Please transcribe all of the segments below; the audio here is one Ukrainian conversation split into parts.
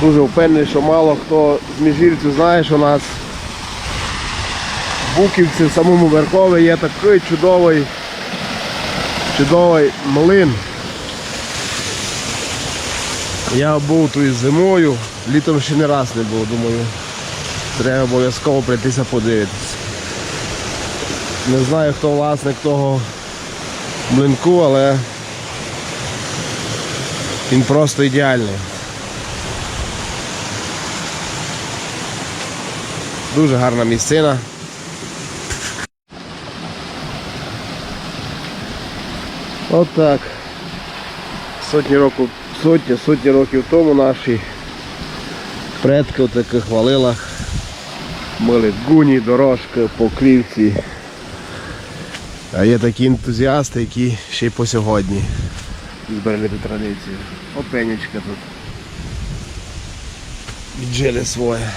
Дуже впевнений, що мало хто з міжгірців знає, що у нас в Буківці в самому Верхові є такий чудовий, чудовий млин. Я був тут зимою, літом ще не раз не був, думаю, треба обов'язково прийтися подивитися. Не знаю, хто власник того млинку, але він просто ідеальний. Дуже гарна місцина. От так. Сотні років, сотні, сотні років тому наші предки в таких валилах мили гуні, дорожки, покрівці. А є такі ентузіасти, які ще й по сьогодні зберегли ту традицію. Опенечка тут. Віджили своє.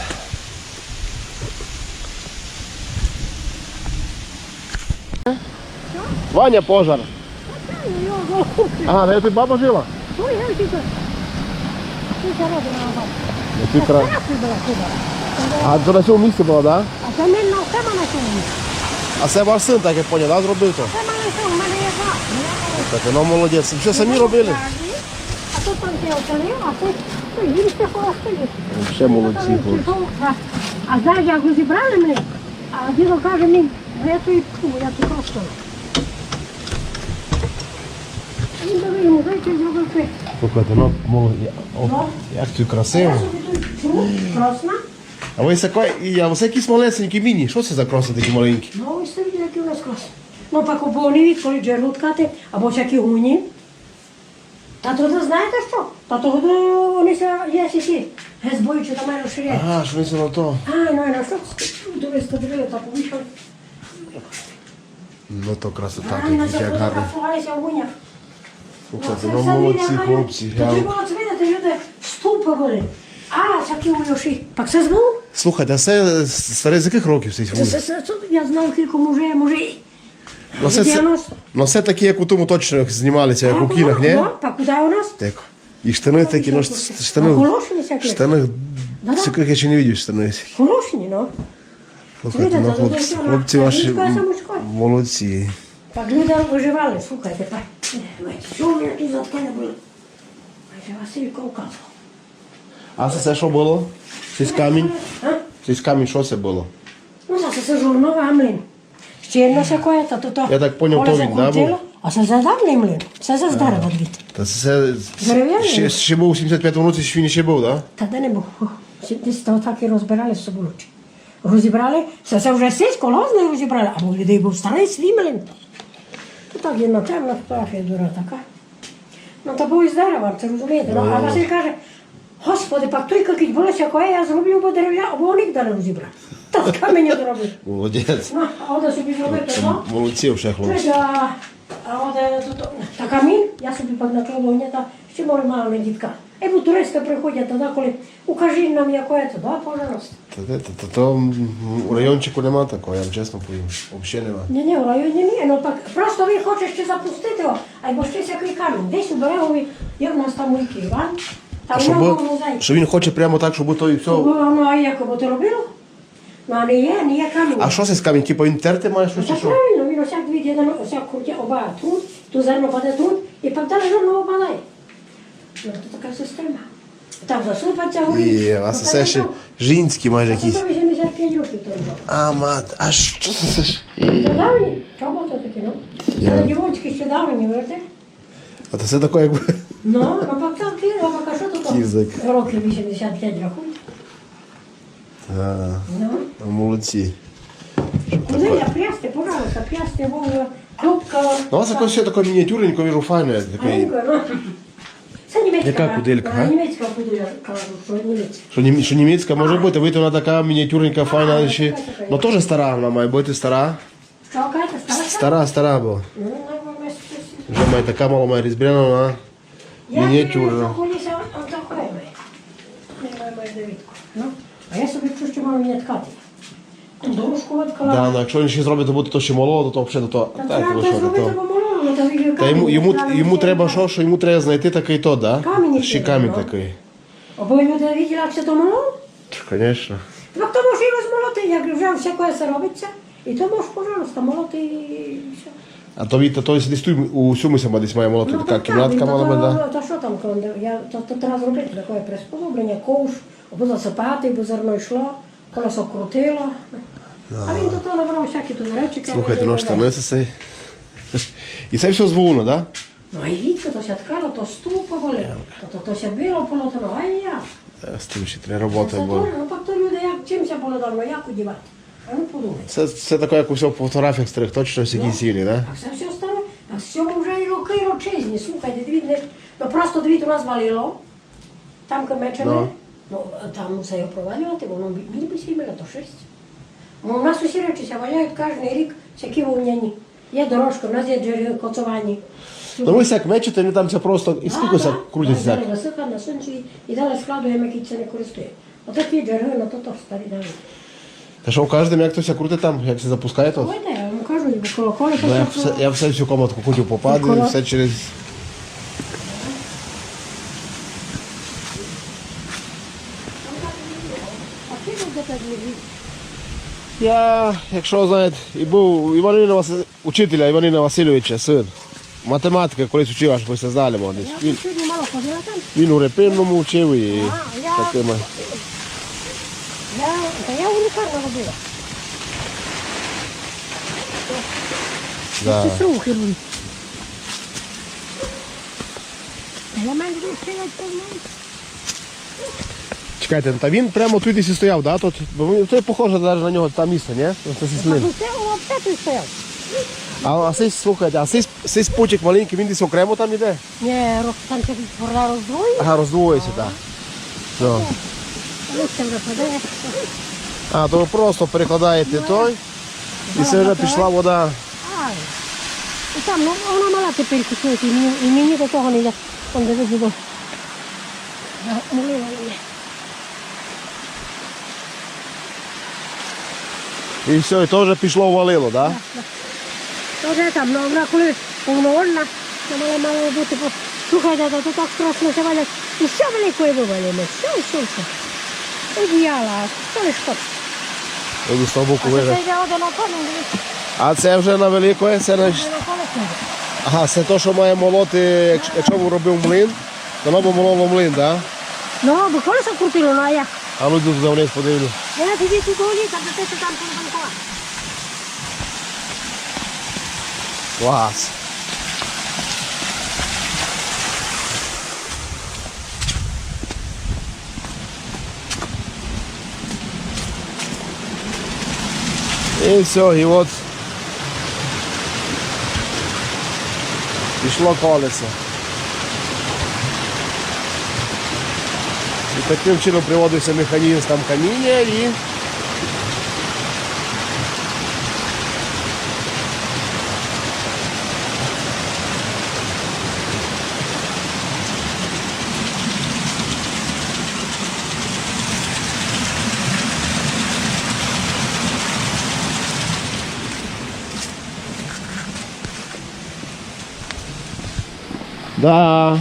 Ваня пожар. Ага, де тут баба жила? Ой, ой, тільки. Тільки робимо назад. Ти кра... Я. А то на цьому місці було, так? Да? А це не на це мене сьогодні. А це ваш син, так я поняв, да, зробив то? Це мене в мене є два. Так, ну молодець. Що самі робили? А тут там я оцінив, а тут ну, він ще холостили. Ще молодці. А зараз як розібрали мене, а дідо каже мені, ну я тут я тут просто. Він дали йому, зайчик зробив пик. Слухайте, ну молоді. О, як тут красиво. Красна. А ви сякой, і а ось якісь малесенькі міні. Що це за кроси такі маленькі? Ну, ось це які у нас красні. Ну, так обоні, коли джерут кати, або всякі гуні. Та то ви знаєте що? Та то вони ся є сісі. Гезбоючи до мене ширять. Ага, що це на то? Ай, ну, ну, що? Дивись, подивили, так вийшов. Ну то красота, на як гарно. зафотографувалися в гунях. Слухайте, ну молодці хлопці. Я... Тоді було видати, люди ступи були. А, всякі гуньоші. Так це знову? Слухайте, а це старий з яких років цей Це, вулик? це, це, це, я знав кілька мужей, мужей. Ну це, це, 90. ну це такі, як у тому точно знімалися, як у кінах, ні? Ну, так куди у нас? Так. І штани такі, ну А штани. хороші всякі? Штани, Да-да. я ще не бачив штани. Хороші, ну. Слухайте, ну хлопці, ну, хлопці ну, ваші ну, ну, ну, молодці. Так люди виживали, слухайте, так. Що у мене тут затки не було? Василько указував. А це, це що було? Цей камінь? Цей камінь, що це було? Ну, це це журнова млин. Ще одно всякое, то то то. Я так поняв, то він, да, був? А це задавний млин. Це за дерева двіти. Та це, ще, ще був у 75-му році, ще він ще був? Да? Та де не був. Десь то так і розбирали з собою. Розібрали, це, це вже сись колозний розібрали, а у людей був старий свій млин. То так є на темна фотографія дура така. Ну то був із дерева, це розумієте. Ну, а Василь каже, господи, пак той який болеся, коли я зроблю, бо дерев'я, або вони дали розібрати. Та з каменя зробив. Молодець. Ну, а от собі зробити, ну. Молодці вже хлопці. А от е, та камінь, я собі пак не та, ще може мало дітка. І бо туристи приходять тоді, коли укажіть нам яке, то да, пожалуйста. Та, та, та, та, то у райончику нема такого, я вам чесно повім. Взагалі нема. Ні, ні, в районі ні, ну так, просто він хоче ще запустити його, або ще всякий камінь. Десь у берегові є в нас там мульки, Іван. Там в нього музей. що він хоче прямо так, щоб то і все. Ну, ну, а як би ти робив? Ну, а не є, не є камінь. А що це з камінь? Типу він терти має щось чи Так що? правильно, він осяк дві дідано, осяк крутя оба тут, ту зерно паде тут, і пак далі зерно опадає. Ну, то така система. Там засипаться горить. І, а це все ще жінські майже це якісь. 85 років то було. А, мат, а що це ж? Це давні, чого то таке, ну? Це дівочки ще давні, видите? А то це таке якби. Ну, а пак там ти, а пак а що тут? Кізик. Років 85 років. А, Ну, ну, молодці. куди я прясти, пожалуйста, прясти, вовна, клубка. Ну, а це якось все таке мініатюрненько, віжу файне. Таке. Маленька, ну. Німецька. Яка куделька, А? Німецька куделька, кажу, німецька. Що, нім, що німецька може бути, вийти вона така мініатюрненька, файна, але ще. Ну теж стара вона має бути стара. Стара? Стара, стара була. Ну, ну, ми щось- Вже має така мало має різбряна, вона Я мініатюрна. отакої. Ну, а я собі чую, що маю не ткати. Дорожку відкала. Да, ну, якщо він ще зробить, то буде то ще молодо, то взагалі то. Та Так, треба лише зробити то. Помалу, то відео Та йому, йому, йому треба що, що йому треба знайти такий то, да? Камінь Ще треба, камінь ну. такий. Або люди виділи, як це то моло? Звісно. Так то може і розмолоти, як вже всяке це робиться. І то можеш, пожалуйста, молоти і все. А то від то десь тут у сьомуся десь має молоти, така так, кімнатка мала би, да? То що там, коли я, то, то треба зробити таке приспособлення, ковш, або засипати, бо зерно йшло, колесо крутило. А він до того набрав всякі тут речі. Слухайте, ну що ми це. І це все з вовну, так? Ну і відко, то ся ткало, то ступа були, то, то, то ся било полотно, а і як? З тим ще треба робота Це була. то, ну так то люди, як чимся було давно, як удівати? А ну подумай. Це, це таке, як усе по фотографіях старих, точно всі Ну. цілі, так? А все все старе, а з цього вже і роки і рочизні. Слухайте, дві не, ну просто дві у нас валило, там камечами, Ну. ну там усе його провалювати, воно мені би сім'я, то шість. Ну, у нас усі речі валяють кожен рік, всякі вовняні. Є дорожка, у нас є коцовані. Ну ви як мечете, вони там це просто і скільки це крутиться так? так? На сонці і далі складуємо, який це не користує. Отакі джерги, на то то старі дали. Та що кажете, як то все крути там, як це запускає то? Ой, де, я вам кажу, і коло коло Ну, я, все, я все всю комнатку хочу попадаю, все через. А ти де так не Я, якщо знаєте, і був Іванина Василь... учителя Іванина Васильовича, син. Математика колись вчив, аж знали, мо, десь. Він, він у репинному вчив і А, я- такими. Я, та я унікарно робила. Да. Сестру мене стрілять познаю. Чекайте, та він прямо тут і стояв, да? Тут, бо це похоже навіть на нього там місце, ні? Ну, Це сіслин. Ну. А, а цей, слухайте, а цей, цей спутник маленький, він десь окремо там іде? Ні, там це пора роздвоїть. Ага, роздвоїться, так. Ну. Вже падає. А, то ви просто перекладаєте той, і це вже пішла вода. Ай. І там, ну вона мала тепер кусочки, і мені, і мені до того не йде. Он де до. Молила мене. І все, і вже пішло валило, так? Да? То вже там, ну вона коли повновольна, то мала мало бути, бо слухайте, то, то так страшно валять. І все великої вивалимо, все, все, все. Одіяла, що лиш хочеш. Тоді з того боку А це йде один А це вже на великої, це на... Ага, це то, що має молоти, якщо, якщо б робив млин, воно б мололо млин, так? Да? Ну, бо колесо крутило, ну а як? А ну тут вниз подивлю. Я тоді тут голі, там де ти І таким чином приводився механізм там каміння і Да.